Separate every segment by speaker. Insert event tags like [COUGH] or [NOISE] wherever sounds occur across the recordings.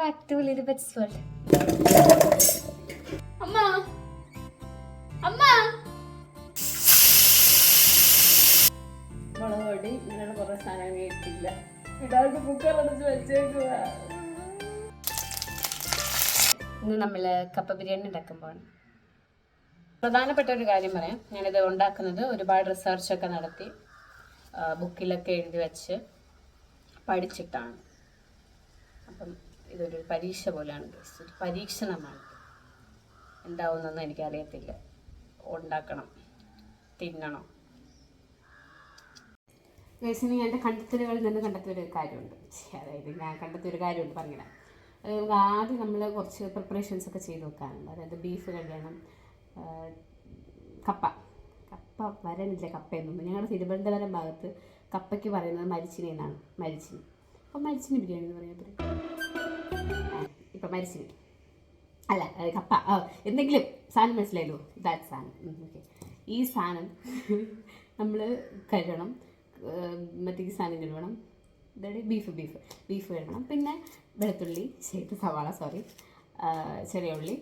Speaker 1: Back to Lilibet's world അമ്മ. അമ്മ.
Speaker 2: മുളക് പൊടി ഇങ്ങനെയുള്ള കുറേ സാധനങ്ങൾ ഇട്ടില്ല ഇടാണ്ട് കുക്കറടച്ച് വെച്ചേക്കുക
Speaker 1: ഇന്ന് നമ്മൾ കപ്പ ബിരിയാണി ഉണ്ടാക്കുമ്പോൾ പ്രധാനപ്പെട്ട ഒരു കാര്യം പറയാം. ഞാനിത് ഉണ്ടാക്കുന്നത് ഒരുപാട് റിസർച്ചൊക്കെ നടത്തി ബുക്കിലൊക്കെ എഴുതി വെച്ച് പഠിച്ചിട്ടാണ്. അപ്പം ഇതൊരു പരീക്ഷ പോലെയാണ് guys. ഒരു പരീക്ഷണമാണ്. എന്താവുന്നതെന്ന് എനിക്കറിയത്തില്ല. ഉണ്ടാക്കണം. തിന്നണം. ഗൈസിന് ഞാൻ എന്റെ കണ്ടെത്തലുകളിൽ നിന്ന് കണ്ടെത്തിയൊരു കാര്യമുണ്ട്. അതായത് ഞാൻ കണ്ടെത്തിയ ഒരു കാര്യമുണ്ട് പറഞ്ഞിടാം നമുക്ക് ആദ്യം നമ്മൾ കുറച്ച് പ്രിപ്പറേഷൻസ് ഒക്കെ ചെയ്ത് വെക്കാനുണ്ട് അതായത് ബീഫ് കഴിയണം കപ്പ കപ്പ. കപ്പ വരണില്ല കപ്പയെന്നൊന്നും ഞങ്ങളുടെ തിരുവനന്തപുരം ഭാഗത്ത് കപ്പയ്ക്ക് പറയുന്നത് മരിച്ചിനെന്നാണ്. മരിച്ചിന്. അപ്പം മരിച്ചിനി ബിരിയാണി എന്ന് പറ്റും. ഇപ്പം മരിച്ചിനി അല്ല കപ്പ എന്തെങ്കിലും സാധനം മനസ്സിലായല്ലോ? ദാറ്റ് സാധനം. ഓക്കെ ഈ സാധനം [LAUGHS] നമ്മൾ കഴുകണം. മറ്റേ ഈ സാധനം കഴുകണം. അതായത് ബീഫ് ബീഫ് ബീഫ് കഴുകണം. പിന്നെ വെളുത്തുള്ളി ചെയ്ത് സവാള സോറി ചെറിയ ഉള്ളി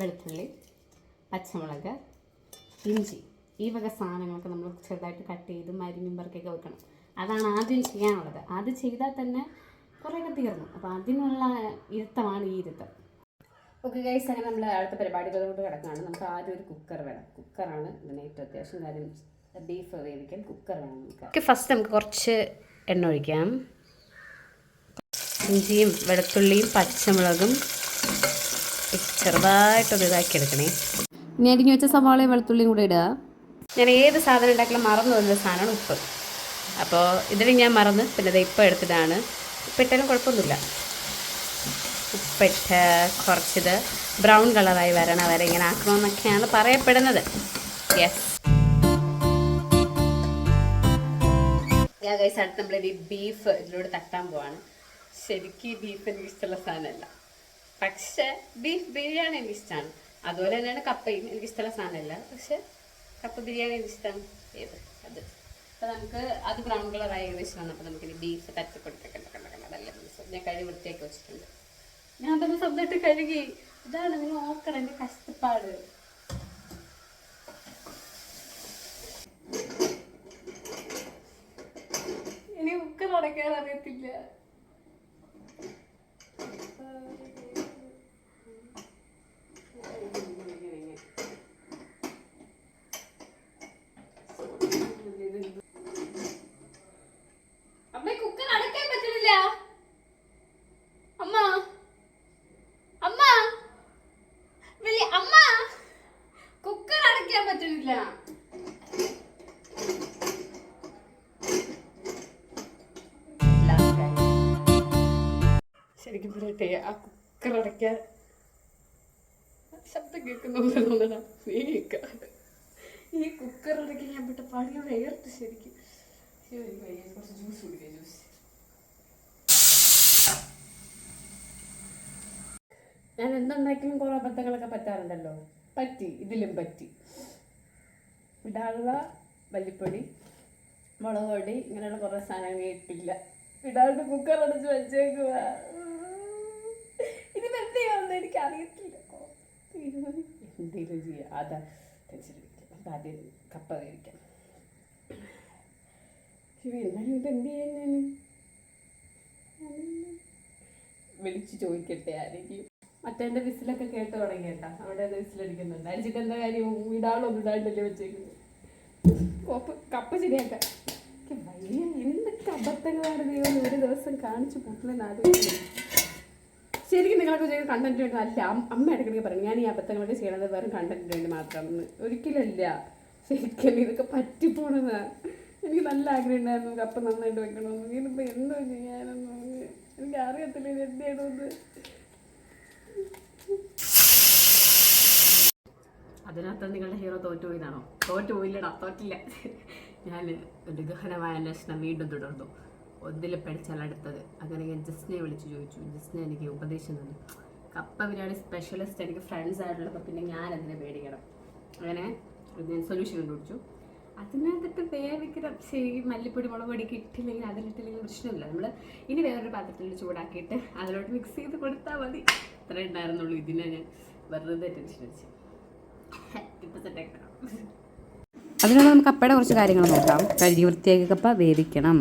Speaker 1: വെളുത്തുള്ളി പച്ചമുളക് ഇഞ്ചി. ഈ വക സാധനങ്ങളൊക്കെ നമ്മൾ ചെറുതായിട്ട് കട്ട് ചെയ്ത് മരിഞ്ഞും പറക്കൊക്കെ വെക്കണം. അതാണ് ആദ്യം ചെയ്യാനുള്ളത്. അത് ചെയ്താൽ തന്നെ കുറേയൊക്കെ തീർന്നു. അപ്പോൾ അതിനുള്ള ഇരുത്തമാണ് ഈ ഇരുത്തം. ഓക്കെ ഗൈസ് അങ്ങനെ നമ്മൾ അടുത്ത പരിപാടികളോട് കിടക്കുകയാണ്. നമുക്ക് ആദ്യം ഒരു കുക്കർ വേണം. കുക്കറാണ് ഇതിന് ഏറ്റവും അത്യാവശ്യം കാര്യം. ബീഫ് വേവിക്കാൻ കുക്കർ വേണം നമുക്ക്. ഫസ്റ്റ് നമുക്ക് കുറച്ച് എണ്ണ ഒഴിക്കാം. ഇഞ്ചിയും വെളുത്തുള്ളിയും പച്ചമുളകും ചെറുതായിട്ടൊന്ന് ഇതാക്കി എടുക്കണേ ഇനി അരിഞ്ഞു വെച്ച സവാളയും വെളുത്തുള്ളിയും കൂടെ ഇടുക. ഞാൻ ഏത് സാധനം ഉണ്ടാക്കിയാലും മറന്നു വരുന്ന സാധനമാണ് ഉപ്പ്. അപ്പോൾ ഇതിൽ ഞാൻ മറന്ന് പിന്നെ ഇത് ഇപ്പം എടുത്തിട്ടാണ് ഉപ്പിട്ടാലും കുഴപ്പമൊന്നുമില്ല. ഉപ്പിട്ട് കുറച്ചിത് ബ്രൗൺ കളറായി വരണം വരെ ഇങ്ങനെ ആക്കണമെന്നൊക്കെയാണ് പറയപ്പെടുന്നത്. യെസ് ഗൈസ് അടുത്ത് നമ്മൾ ഈ ബീഫ് ഇതിലൂടെ തട്ടാൻ പോവാണ്. ശരിക്കും ഈ ബീഫ് എനിക്ക് ഇഷ്ടമുള്ള സാധനമല്ല. പക്ഷെ ബീഫ് ബിരിയാണി എനിക്ക് ഇഷ്ടമാണ്. അതുപോലെ തന്നെയാണ് കപ്പയും എനിക്ക് ഇഷ്ടമുള്ള സാധനമല്ല. പക്ഷെ കപ്പ ബിരിയാണി എനിക്ക് ഇഷ്ടമാണ് ഏത്? അത്. അപ്പോൾ നമുക്ക് അത് ബ്രൗൺ കളറായി ഏകദേശം വന്നപ്പോൾ നമുക്ക് ഇനി ബീഫ് തട്ടി ബീഫ് ഞാൻ കഴുകി വൃത്തിയാക്കി വെച്ചിട്ടുണ്ട്. ഞാൻ തന്നെ സ്വന്തമായിട്ട് കഴുകി ഇതാണ് നിങ്ങൾ ഓർക്കണം എന്റെ കഷ്ടപ്പാട്. ഇനി കുക്കർ അടയ്ക്കാൻ അറിയത്തില്ല. ശരിക്കും ആ കുക്കർ അടയ്ക്കാൻ ശബ്ദം കേൾക്കുന്ന ഈ കുക്കർ അടയ്ക്കാൻ ഞാൻ പെട്ട പണി വേർത്ത് ശരിക്കും. ശരി, കുറച്ച് ജ്യൂസ് കുടിക്കാം ജ്യൂസ് ഞാൻ എന്തുണ്ടാക്കിയും കുറെ അബദ്ധങ്ങളൊക്കെ പറ്റാറുണ്ടല്ലോ. പറ്റി ഇതിലും പറ്റി. ഇടാനുള്ള മല്ലിപ്പൊടി മുളക് പൊടി ഇങ്ങനെയുള്ള കുറേ സാധനങ്ങൾ ഇട്ടില്ല ഇടാണ്ട് കുക്കർ അടച്ച് വെച്ചേക്കുക എനിക്ക് അറിയത്തില്ല എന്തെങ്കിലും ചെയ്യാം. അതാ ആദ്യം കപ്പ കഴിക്കാം ശരി എന്നാലും ഇത് എന്ത് ചെയ്യാൻ ഞാൻ ചോദിക്കട്ടെ ആരെങ്കിലും. മറ്റേന്റെ വിസിലൊക്കെ കേട്ട് തുടങ്ങി കേട്ടാ അവിടെ അത് വിസിലടിക്കുന്നുണ്ട്. അടിച്ചിട്ട് എന്താ കാര്യം? ഇടാളൊന്നും ഇടാണ്ടല്ലേ വെച്ചേക്കുന്നത്? കോപ്പ് കപ്പ ശരിയാക്കാം. വയ്യ എന്തൊക്കെ അബദ്ധങ്ങളാണ് ദൈവം ഒരു ദിവസം കാണിച്ചു ആലോചിക്കുന്നത് ശരിക്കും നിങ്ങളൊക്കെ ചെയ്യുന്ന കണ്ടന്റ് വേണ്ടി അല്ല അമ്മ ഇടയ്ക്കിടയ്ക്ക് പറയും ഞാൻ ഈ അബദ്ധങ്ങളൊക്കെ ചെയ്യണത് വെറും കണ്ടന്റ് വേണ്ടി മാത്രം. ഒരിക്കലല്ല ശരിക്കും ഇതൊക്കെ പറ്റിപ്പോണത്. എനിക്ക് നല്ല ആഗ്രഹം ഉണ്ടായിരുന്നു കപ്പ നന്നായിട്ട് വെക്കണമെന്ന് ഇതിപ്പോൾ എന്തോ ചെയ്യാനെന്ന് എനിക്ക് അറിയത്തില്ല ഇത് എന്ത് അതിനകത്ത് നിങ്ങളുടെ ഹീറോ തോറ്റുപോയതാണോ തോറ്റുപോയില്ലടാ തോറ്റില്ല. ഞാൻ ഒരു ഗഹനമായ അന്വേഷണം വീണ്ടും തുടർന്നു. ഒന്നിൽ പഠിച്ചാൽ അടുത്തത്. അങ്ങനെ ഞാൻ ജസ്നെ വിളിച്ച് ചോദിച്ചു. ജസ്നെ എനിക്ക് ഉപദേശം തന്നു. കപ്പ ബിരിയാണി സ്പെഷ്യലിസ്റ്റ് എനിക്ക് ഫ്രണ്ട്സ് ആയിട്ടുള്ളപ്പോൾ പിന്നെ ഞാൻ അതിനെ പേടിക്കണം. അങ്ങനെ ഞാൻ സൊല്യൂഷൻ കണ്ടുപിടിച്ചു. അതിനകത്തിട്ട് വേവിക്കണം ശരി മല്ലിപ്പൊടി മുളക് പൊടിക്ക് ഇട്ടില്ലെങ്കിൽ അതിലിട്ടില്ലെങ്കിൽ പ്രശ്നമില്ല. നമ്മൾ ഇനി വേറൊരു പാത്രത്തിൽ ചൂടാക്കിയിട്ട് അതിലോട്ട് മിക്സ് ചെയ്ത് കൊടുത്താൽ മതി. ഇത്ര ഉണ്ടായിരുന്നുള്ളൂ. ഇതിനെ ഞാൻ വെറുതെ ടെൻഷൻ വെച്ച്
Speaker 3: അതിനുള്ള നമുക്ക് അപ്പയുടെ കുറച്ച് കാര്യങ്ങൾ നോക്കാം. കഴുകി വൃത്തിയാക്കി കപ്പ വേവിക്കണം.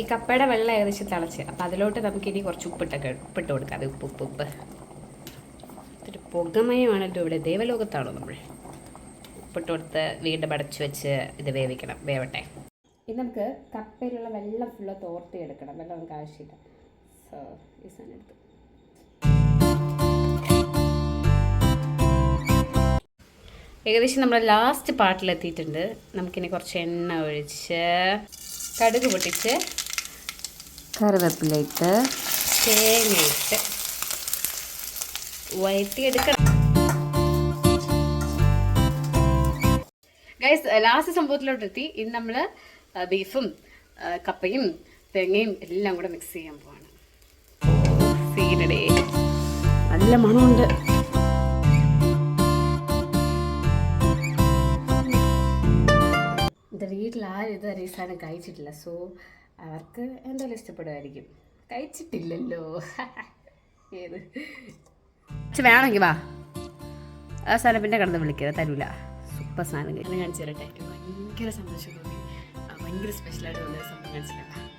Speaker 1: ഈ കപ്പയുടെ വെള്ളം ഏകദേശം തിളച്ച്. അപ്പം അതിലോട്ട് നമുക്ക് ഇനി കുറച്ച് ഉപ്പിട്ടൊക്കെ ഉപ്പിട്ട് കൊടുക്കാം. അത് ഉപ്പ് ഉപ്പ് ഉപ്പ്. ഇത്തിരി പുകമയമാണല്ലോ ഇവിടെ. ദേവലോകത്താണോ നമ്മൾ ഉപ്പിട്ട് കൊടുത്ത് വീണ്ടും അടച്ചു വെച്ച് ഇത് വേവിക്കണം. വേവട്ടെ. ഇനി നമുക്ക് കപ്പയിലുള്ള വെള്ളം ഫുള്ള് തോർത്തി എടുക്കണം വെള്ളം നമുക്ക് ആവശ്യമില്ല. സോ ഈ സാധനം എടുത്തു. ഏകദേശം നമ്മൾ ലാസ്റ്റ് പാർട്ടിലെത്തിയിട്ടുണ്ട് നമുക്കിനി കുറച്ച് എണ്ണ ഒഴിച്ച് കടുക് പൊട്ടിച്ച്
Speaker 3: കറിവേപ്പിലയിട്ട്
Speaker 1: തേങ്ങയിട്ട് വയറ്റിയെടുക്കണം. ഗൈസ് ലാസ്റ്റ് സംഭവത്തിലോട്ട് എത്തി ഇന്ന് നമ്മൾ ബീഫും കപ്പയും തേങ്ങയും എല്ലാം കൂടെ മിക്സ് ചെയ്യാൻ പോവാണ്. സീനടേ. നല്ല മണമുണ്ട്. എന്റെ വീട്ടിൽ ആരും ഇതുവരെ ഈ സാധനം കഴിച്ചിട്ടില്ല. സോ അവർക്ക് എന്തായാലും ഇഷ്ടപ്പെടുമായിരിക്കും. കഴിച്ചിട്ടില്ലല്ലോ. [LAUGHS] ഏത്? പക്ഷെ വേണമെങ്കിൽ വാ. ആ സാധനം പിന്നെ കടന്ന് വിളിക്കുക തരൂല. സൂപ്പർ സാധനം കഴിക്കാൻ കാണിച്ചു തരട്ടെ. ഭയങ്കര സന്തോഷം തോന്നി. ആ, ഭയങ്കര സ്പെഷ്യലായിട്ട് തോന്നിയ സംഭവം കാണിച്ചില്ല